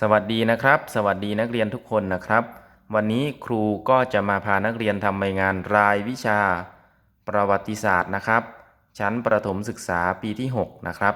สวัสดีนะครับ สวัสดีนักเรียนทุกคนนะครับ วันนี้ครูก็จะมาพานักเรียนทำใบงานรายวิชา ประวัติศาสตร์นะครับ ชั้นประถมศึกษาปีที่ 6 นะครับ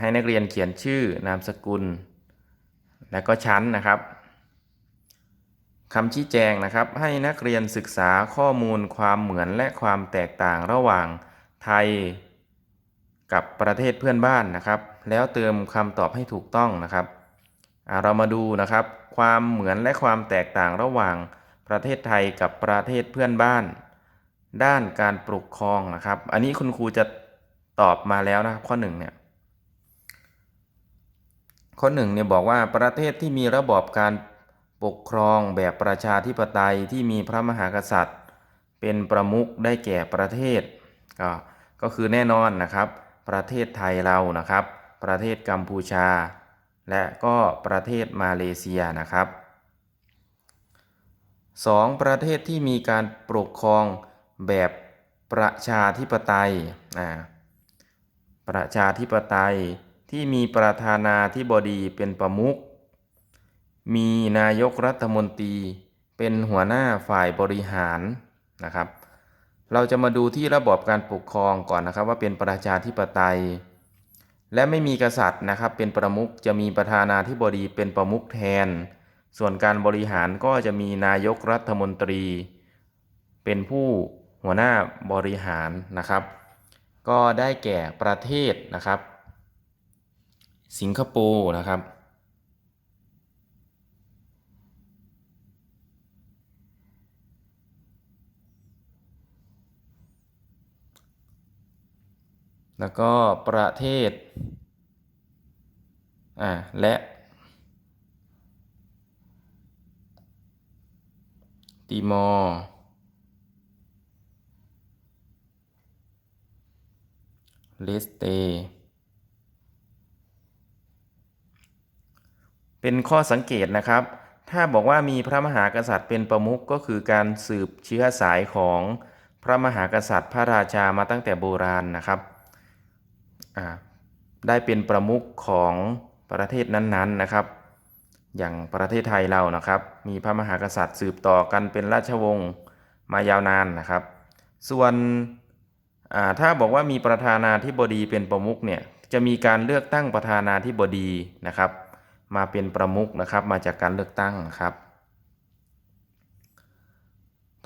ให้นักเรียนเขียนชื่อนามสกุล และก็ชั้นนะครับคำชี้แจงนะครับ ให้นักเรียนศึกษาข้อมูลความเหมือนและความแตกต่างระหว่างไทยกับประเทศเพื่อนบ้านนะครับ แล้วเติมคำตอบให้ถูกต้องนะครับ เรามาดูนะครับ ความเหมือนและความแตกต่างระหว่างประเทศไทยกับประเทศเพื่อนบ้าน ด้านการปกครองนะครับ อันนี้คุณครูจะตอบมาแล้วนะครับ ข้อหนึ่งเนี่ยข้อหนึ่งเนี่ยบอกว่าประเทศที่มีระบอบการปกครองแบบประชาธิปไตยที่มีพระมหากษัตริย์ เป็นประมุขได้แก่ประเทศก็ก็คือแน่นอนนะครับ ประเทศไทยเรานะครับ ประเทศกัมพูชา และก็ประเทศมาเลเซียนะครับ 2. ประเทศที่มีการปกครองแบบประชาธิปไตยอ่าประชาธิปไตยที่มีประธานาธิบดีเป็นประมุข มีนายกรัฐมนตรีเป็นหัวหน้าฝ่ายบริหารนะครับ เราจะมาดูที่ระบอบการปกครองก่อนนะครับว่าเป็นประชาธิปไตย และไม่มีกษัตริย์นะครับ เป็นประมุขจะมีประธานาธิบดีเป็นประมุขแทน ส่วนการบริหารก็จะมีนายกรัฐมนตรี เป็นผู้หัวหน้าบริหารนะครับ ก็ได้แก่ประเทศนะครับ สิงคโปร์นะครับ แล้วก็ประเทศอ่าและ ติมอร์เลสเต เป็นข้อสังเกตนะครับ ถ้าบอกว่ามีพระมหากษัตริย์เป็นประมุขก็คือการสืบเชื้อสายของพระมหากษัตริย์พระราชามาตั้งแต่โบราณนะครับ ได้เป็นประมุขของประเทศนั้นๆนะครับ อย่างประเทศไทยเรานะครับ มีพระมหากษัตริย์สืบต่อกันเป็นราชวงศ์มายาวนานนะครับ ส่วนถ้าบอกว่ามีประธานาธิบดีเป็นประมุขเนี่ยจะมีการเลือกตั้งประธานาธิบดีนะครับ มาเป็นประมุขนะครับมาจากการเลือกตั้งครับ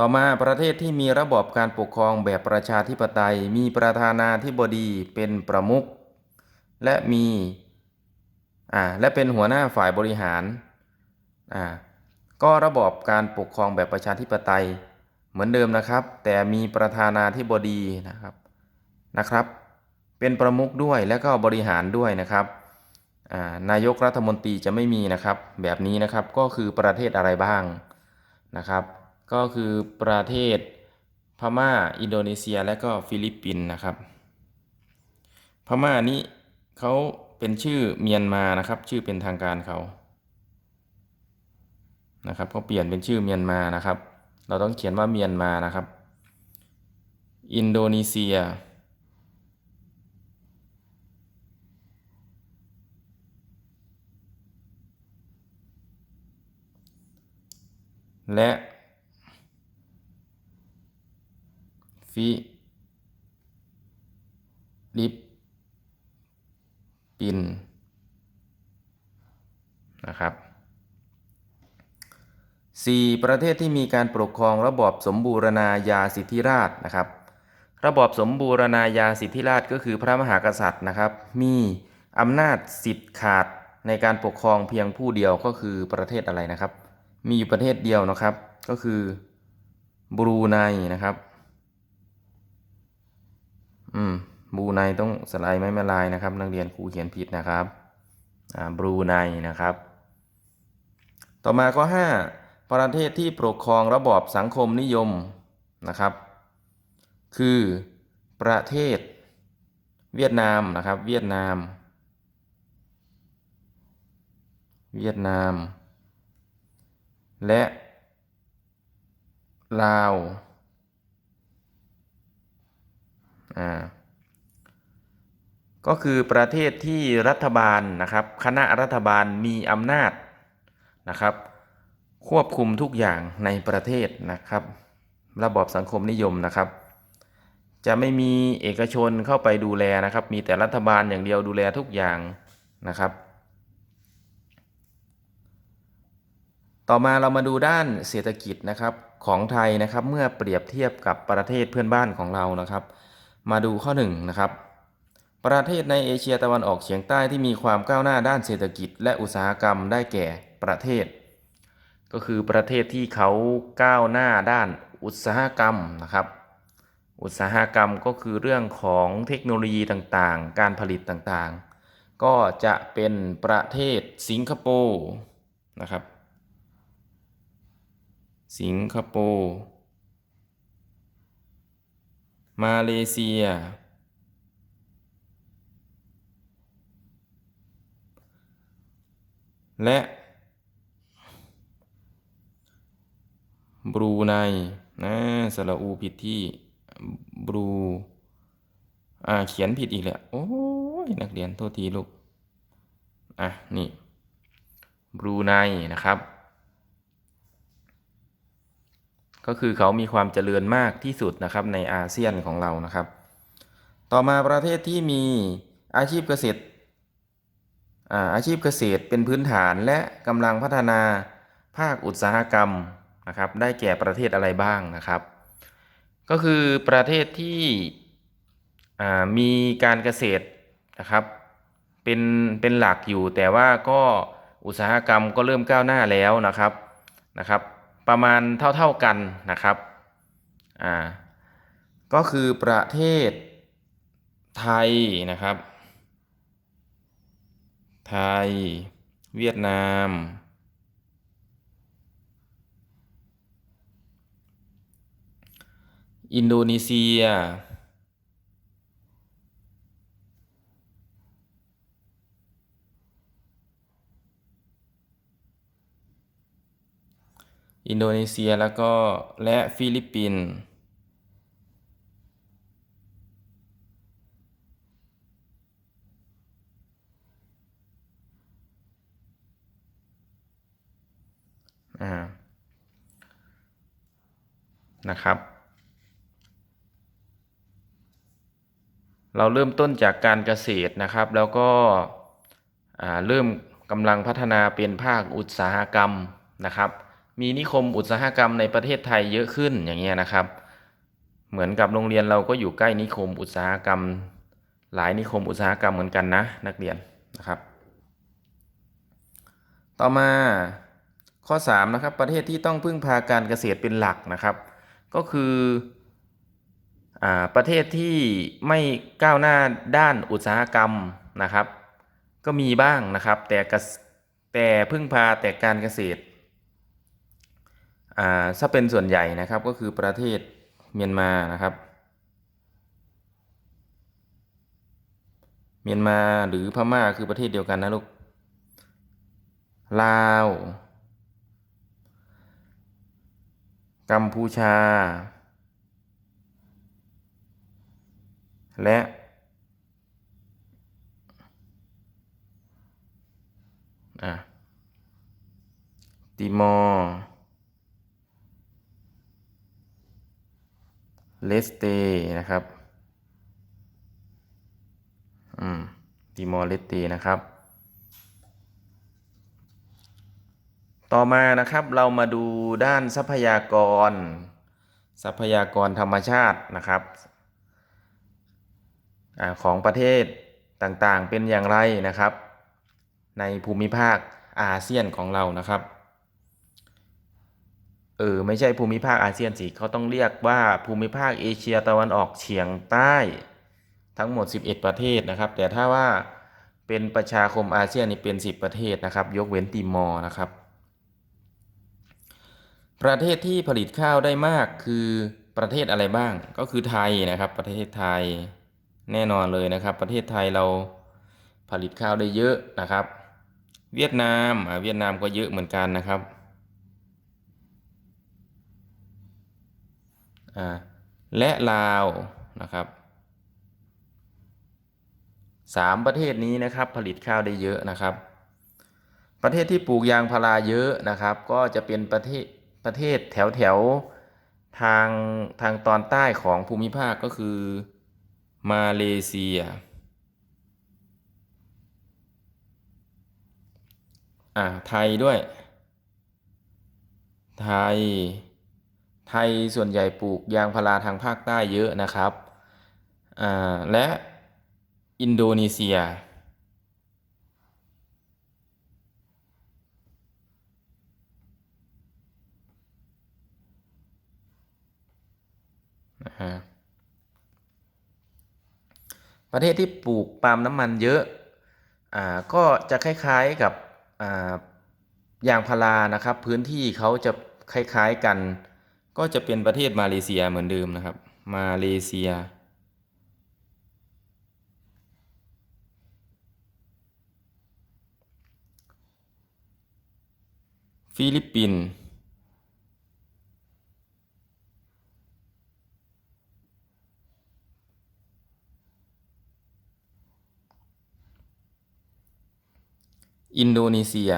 ต่อมาประเทศที่มีระบอบการปกครองแบบประชาธิปไตย มีประธานาธิบดีเป็นประมุขและมีอ่าและเป็นหัวหน้าฝ่ายบริหารอ่าก็ระบอบการปกครองแบบประชาธิปไตยเหมือนเดิมนะครับ แต่มีประธานาธิบดีนะครับนะครับ เป็นประมุขด้วยและก็บริหารด้วยนะครับอ่านายกรัฐมนตรีจะไม่มีนะครับ แบบนี้นะครับก็คือประเทศอะไรบ้างนะครับ ก็คือประเทศพม่า อินโดนีเซีย และก็ฟิลิปปินส์นะครับ พม่านี้เขาเป็นชื่อเมียนมานะครับ ชื่อเป็นทางการเขานะครับเขาเปลี่ยนเป็นชื่อเมียนมานะครับ เราต้องเขียนว่าเมียนมานะครับ อินโดนีเซีย และ ฟิลิปปินส์นะครับ 4. ประเทศที่มีการปกครองระบอบสมบูรณาญาสิทธิราชนะครับ ระบอบสมบูรณาญาสิทธิราชก็คือพระมหากษัตริย์นะครับ มีอำนาจสิทธิ์ขาดในการปกครองเพียงผู้เดียวก็คือประเทศอะไรนะครับ มีอยู่ประเทศเดียวนะครับ ก็คือบรูไนนะครับ อืมบูไนต้องสไลด์ไม่มาลายนะครับ นักเรียนครูเขียนผิดนะครับอ่าบรูไนนะครับ ต่อมาข้อ 5 ประเทศที่ปกครองระบอบสังคมนิยมนะครับ คือประเทศเวียดนามนะครับ เวียดนาม เวียดนาม และลาว อ่าก็คือประเทศที่รัฐบาลนะครับ คณะรัฐบาลมีอำนาจนะครับ ควบคุมทุกอย่างในประเทศนะครับ ระบอบสังคมนิยมนะครับ จะไม่มีเอกชนเข้าไปดูแลนะครับ มีแต่รัฐบาลอย่างเดียวดูแลทุกอย่างนะครับ ต่อมาเรามาดูด้านเศรษฐกิจนะครับของไทยนะครับ เมื่อเปรียบเทียบกับประเทศเพื่อนบ้านของเรานะครับ มาดูข้อหนึ่งนะครับประเทศในเอเชียตะวันออกเฉียงใต้ที่มีความก้าวหน้าด้านเศรษฐกิจ และอุตสาหกรรมได้แก่ประเทศ ก็คือประเทศที่เขาก้าวหน้าด้านอุตสาหกรรมนะครับ อุตสาหกรรมก็คือเรื่องของเทคโนโลยีต่างๆ การผลิตต่างๆ ก็จะเป็นประเทศสิงคโปร์นะครับ สิงคโปร์ มาเลเซีย และบรูไนนะสระอูผิดที่บรูอ่าเขียนผิดอีกแหละโอ้ยนักเรียนโทษทีลูก อะ นี่บรูไนนะครับ ก็คือเขามีความเจริญมากที่สุดนะครับในอาเซียนของเรานะครับ ต่อมาประเทศที่มีอาชีพเกษตรอาอาชีพเกษตรเป็นพื้นฐานและกำลังพัฒนาภาคอุตสาหกรรมนะครับได้แก่ประเทศอะไรบ้างนะครับ ก็คือประเทศที่มีการเกษตรนะครับเป็นเป็นหลักอยู่แต่ว่าก็อุตสาหกรรมก็เริ่มก้าวหน้าแล้วนะครับนะครับ ประมาณเท่าๆกันนะครับอ่าก็คือประเทศไทยนะครับ ไทย เวียดนาม อินโดนีเซีย อินโดนีเซียแล้วก็และฟิลิปปินส์นะครับ เราเริ่มต้นจากการเกษตรนะครับ แล้วก็เริ่มกำลังพัฒนาเป็นภาคอุตสาหกรรมนะครับ มีนิคมอุตสาหกรรมในประเทศไทยเยอะขึ้นอย่างเงี้ยนะครับ เหมือนกับโรงเรียนเราก็อยู่ใกล้นิคมอุตสาหกรรม หลายนิคมอุตสาหกรรมเหมือนกันนะ นักเรียนนะครับ ต่อมาข้อ3นะครับประเทศที่ต้องพึ่งพาการเกษตรเป็นหลักนะครับ ก็คืออประเทศที่ไม่ก้าวหน้าด้านอุตสาหกรรมนะครับ ก็มีบ้างนะครับแต่แต่พึ่งพาแต่การเกษตร ถ้าเป็นส่วนใหญ่นะครับก็คือประเทศเมียนมานะครับ เมียนมาหรือพม่าคือประเทศเดียวกันนะลูก ลาว กัมพูชา และอะติมอร์ เลสเตนะครับอืมติมอร์เลสเตนะครับ ต่อมานะครับเรามาดูด้านทรัพยากร ทรัพยากรธรรมชาตินะครับอของประเทศต่างๆเป็นอย่างไรนะครับ ในภูมิภาคอาเซียนของเรานะครับ เออไม่ใช่ภูมิภาคอาเซียนสิเขาต้องเรียกว่าภูมิภาคเอเชียตะวันออกเฉียงใต้ทั้งหมด 11 ประเทศนะครับ แต่ถ้าว่าเป็นประชาคมอาเซียนนี่เป็น 10 ประเทศนะครับ ยกเว้นติมอร์นะครับ ประเทศที่ผลิตข้าวได้มากคือประเทศอะไรบ้าง ก็คือไทยนะครับ ประเทศไทยแน่นอนเลยนะครับ ประเทศไทยเราผลิตข้าวได้เยอะนะครับ เวียดนามเวียดนามก็เยอะเหมือนกันนะครับอ่า และลาวนะครับสามประเทศนี้นะครับผลิตข้าวได้เยอะนะครับ ประเทศที่ปลูกยางพาราเยอะนะครับ ก็จะเป็นประเทศประเทศแถวแถวทางทางตอนใต้ของภูมิภาคก็คือมาเลเซีย อ่าไทยด้วย ไทย ไทยส่วนใหญ่ปลูกยางพาราทางภาคใต้เยอะนะครับอ่าและอินโดนีเซียนะฮะประเทศที่ปลูกปาล์มน้ำมันเยอะอ่าก็จะคล้ายๆกับอ่ายางพารานะครับ พื้นที่เขาจะคล้ายๆกัน ก็จะเป็นประเทศมาเลเซียเหมือนเดิมนะครับ มาเลเซีย ฟิลิปปินส์อินโดนีเซีย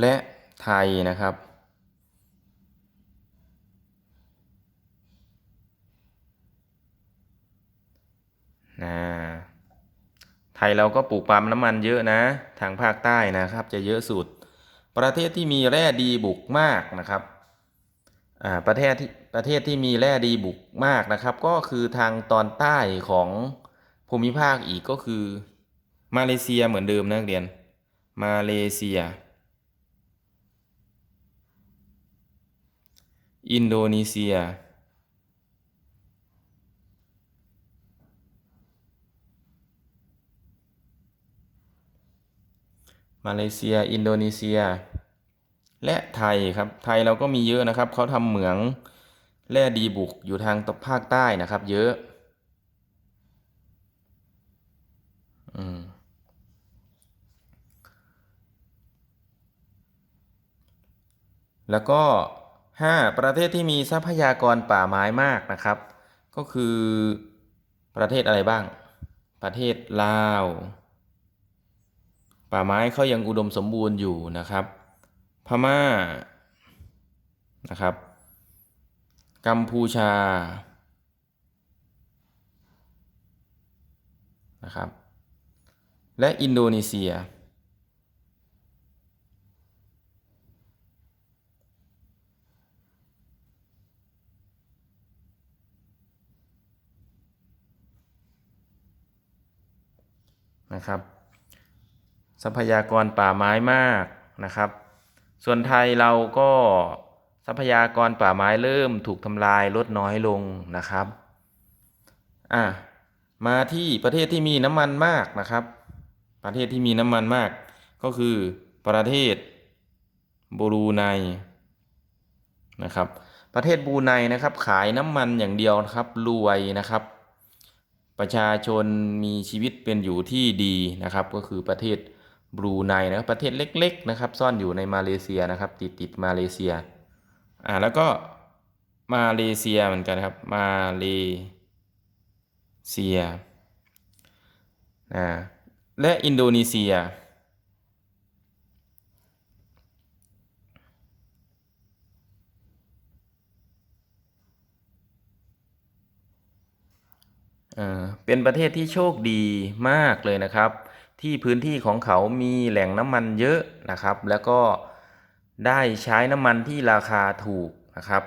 และไทยนะครับ นะไทยเราก็ปลูกปาล์มน้ำมันเยอะนะ ทางภาคใต้นะครับ จะเยอะสุด ประเทศที่มีแร่ดีบุกมากนะครับอ่าประเทศที่ประเทศที่มีแร่ดีบุกมากนะครับ ก็คือทางตอนใต้ของภูมิภาคอีกก็คือ มาเลเซียเหมือนเดิมนะักเรียน มาเลเซีย อินโดนีเซีย มาเลเซีย อินโดนีเซีย และไทยครับ ไทยเราก็มีเยอะนะครับ เขาทำเหมืองแร่ดีบุกอยู่ทางตะภาคใต้นะครับ เยอะอืมแล้วก็ ห้าประเทศที่มีทรัพยากรป่าไม้มากนะครับ ก็คือประเทศอะไรบ้าง ประเทศลาว ป่าไม้เขายังอุดมสมบูรณ์อยู่นะครับ พม่านะครับ กัมพูชานะครับ และอินโดนีเซีย นะครับ ทรัพยากรป่าไม้มากนะครับ ส่วนไทยเราก็ทรัพยากรป่าไม้เริ่มถูกทำลายลดน้อยลงนะครับอะมาที่ประเทศที่มีน้ำมันมากนะครับ ประเทศที่มีน้ำมันมาก ก็คือประเทศบรูไนนะครับ ประเทศบรูไนนะครับ ขายน้ำมันอย่างเดียวนะครับรวยนะครับ ประชาชนมีชีวิตเป็นอยู่ที่ดีนะครับ ก็คือประเทศบรูไนนะครับประเทศเล็กๆนะครับ ซ่อนอยู่ในมาเลเซียนะครับ ติดติดมาเลเซียอ่าแล้วก็มาเลเซียเหมือนกันครับมาเลเซียอ่าและอินโดนีเซีย เป็นประเทศที่โชคดีมากเลยนะครับ ที่พื้นที่ของเขามีแหล่งน้ำมันเยอะนะครับ แล้วก็ได้ใช้น้ำมันที่ราคาถูกนะครับ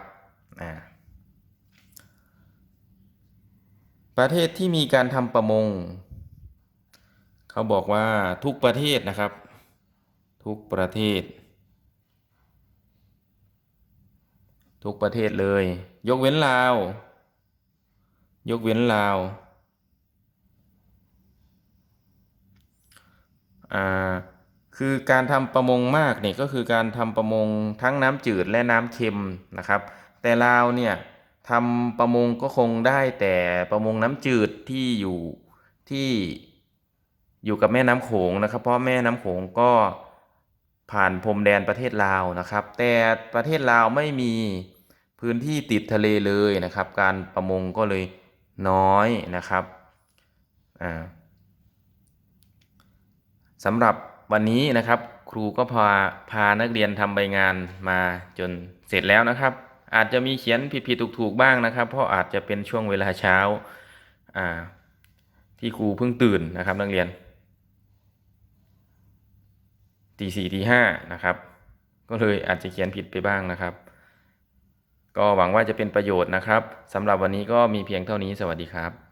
ประเทศที่มีการทำประมง เขาบอกว่าทุกประเทศนะครับ ทุกประเทศ ทุกประเทศเลย ยกเว้นลาว ยกเว้นลาวอ่าคือการทำประมงมากเนี่ยก็คือการทำประมงทั้งน้ำจืดและน้ำเค็มนะครับ แต่ลาวเนี่ยทำประมงก็คงได้แต่ประมงน้ำจืดที่อยู่ที่อยู่กับแม่น้ำโขงนะครับ เพราะแม่น้ำโขงก็ผ่านพรมแดนประเทศลาวนะครับ แต่ประเทศลาวไม่มีพื้นที่ติดทะเลเลยนะครับ การประมงก็เลย น้อยนะครับสำหรับวันนี้นะครับ ครูก็พาพานักเรียนทำใบงานมาจนเสร็จแล้วนะครับ อาจจะมีเขียนผิดๆถูกๆบ้างนะครับ เพราะอาจจะเป็นช่วงเวลาเช้าที่ครูเพิ่งตื่นนะครับ นักเรียนตีสี่ตีห้านะครับ ก็เลยอาจจะเขียนผิดไปบ้างนะครับ ก็หวังว่าจะเป็นประโยชน์นะครับสำหรับวันนี้ก็มีเพียงเท่านี้สวัสดีครับ